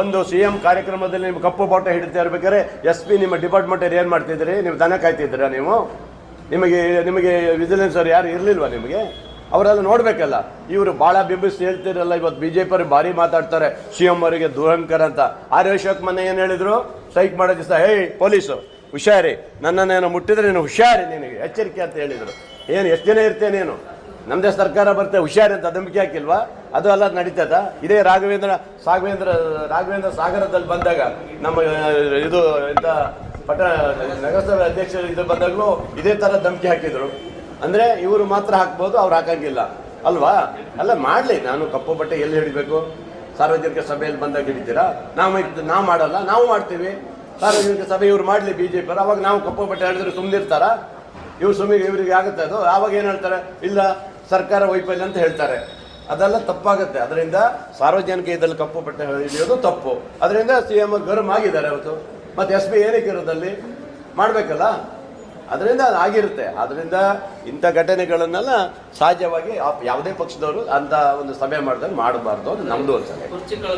ಒಂದು C M ಕಾರ್ಯಕ್ರಮದಲ್ಲಿ ಕಪ್ಪು ಬಾಟ ಹಿಡಿತಾ ಇರ್ಬೇಕಾದ್ರೆ ಎಸ್ ಪಿ ನಿಮ್ಮ ಡಿಪಾರ್ಟ್ಮೆಂಟ್ ಏನು ಮಾಡ್ತಿದ್ರಿ ನೀವು ದನ ಕಾಯ್ತಿದ್ದೀರಾ ನೀವು? ನಿಮಗೆ ನಿಮಗೆ ವಿಜಿಲೆನ್ಸ್ ಅವ್ರು ಯಾರು ಇರಲಿಲ್ವಾ ನಿಮಗೆ? ಅವರೆಲ್ಲ ನೋಡ್ಬೇಕಲ್ಲ. ಇವರು ಭಾಳ ಬಿಂಬಿಸಿ ಹೇಳ್ತಿರಲ್ಲ, ಇವತ್ತು ಬಿ ಜೆ ಪಿ ಭಾರಿ ಮಾತಾಡ್ತಾರೆ. ಸಿ ಎಂ ಅವರಿಗೆ ದುರಂಕರ ಅಂತ. ಆರ್ ಅಶೋಕ್ ಮನೆ ಏನು ಹೇಳಿದ್ರು? ಸ್ಟ್ರೈಕ್ ಮಾಡೋ ದಿವಸ, ಹೇ, ಪೊಲೀಸು, ಹುಷಾರಿ. ನನ್ನನ್ನೇನು ಮುಟ್ಟಿದ್ರೆ ನೀನು ಹುಷಾರಿ ನಿನಗೆ. ಎಚ್ಚರಿಕೆ ಅಂತ ಹೇಳಿದರು. ಏನು, ಎಷ್ಟು ದಿನ ಇರ್ತೇನೆ ನೀನು? ನಮ್ಮದೇ ಸರ್ಕಾರ ಬರ್ತೇವೆ ಹುಷಾರಿ ಅಂತ ಧಮಕಿ ಹಾಕಿಲ್ವಾ? ಅದು ಎಲ್ಲ ನಡೀತದ? ಇದೇ ರಾಘವೇಂದ್ರ, ಸಾಘವೇಂದ್ರ, ರಾಘವೇಂದ್ರ ಸಾಗರದಲ್ಲಿ ಬಂದಾಗ ನಮ್ಮ ಇದು ಇಂಥ ಪಟ, ನಗರಸಭೆ ಅಧ್ಯಕ್ಷರು ಇದು ಬಂದಾಗಲೂ ಇದೇ ಥರ ಧಮಕಿ ಹಾಕಿದ್ರು. ಅಂದರೆ ಇವರು ಮಾತ್ರ ಹಾಕ್ಬೋದು, ಅವ್ರು ಹಾಕಂಗಿಲ್ಲ. ಅಲ್ವಾ? ಅಲ್ಲ, ಮಾಡಲಿ. ನಾನು ಕಪ್ಪು ಬಟ್ಟೆ ಎಲ್ಲಿ ಹಿಡಿಬೇಕು? ಸಾರ್ವಜನಿಕ ಸಭೆಯಲ್ಲಿ ಬಂದಾಗ ಹಿಡಿತೀರಾ? ನಾವು ನಾವು ಮಾಡಲ್ಲ, ನಾವು ಮಾಡ್ತೀವಿ. ಸಾರ್ವಜನಿಕ ಸಭೆ ಇವ್ರು ಮಾಡಲಿ ಬಿ ಜೆ ಅವಾಗ ನಾವು ಕಪ್ಪು ಬಟ್ಟೆ ಹಿಡಿದ್ರೆ ಸುಮ್ಮನಿರ್ತಾರಾ ಇವ್ರು ಸುಮ್ಮನೆ ಇವರಿಗೆ ಆಗುತ್ತೆ ಅದು? ಆವಾಗ ಏನು ಹೇಳ್ತಾರೆ? ಇಲ್ಲ, ಸರ್ಕಾರ ವೈಫಲ್ಯ ಅಂತ ಹೇಳ್ತಾರೆ. ಅದೆಲ್ಲ ತಪ್ಪಾಗುತ್ತೆ. ಅದರಿಂದ ಸಾರ್ವಜನಿಕ ಇದರಲ್ಲಿ ಕಪ್ಪು ಪಟ್ಟೆ ಹಿಡಿಯೋದು ತಪ್ಪು. ಅದರಿಂದ ಸಿ ಎಂ ಗರ್ಮ್ ಆಗಿದ್ದಾರೆ ಅವತ್ತು. ಮತ್ತೆ ಎಸ್ ಪಿ ಏನಕ್ಕೆ ಇರೋದಲ್ಲಿ ಮಾಡಬೇಕಲ್ಲ? ಅದರಿಂದ ಅದು ಆಗಿರುತ್ತೆ. ಅದರಿಂದ ಇಂಥ ಘಟನೆಗಳನ್ನೆಲ್ಲ ಸಹಜವಾಗಿ ಯಾವುದೇ ಪಕ್ಷದವರು ಅಂತ ಒಂದು ಸಭೆ ಮಾಡಿದಾಗ ಮಾಡಬಾರ್ದು ಅದು ನಮ್ಮದು ಒಂದು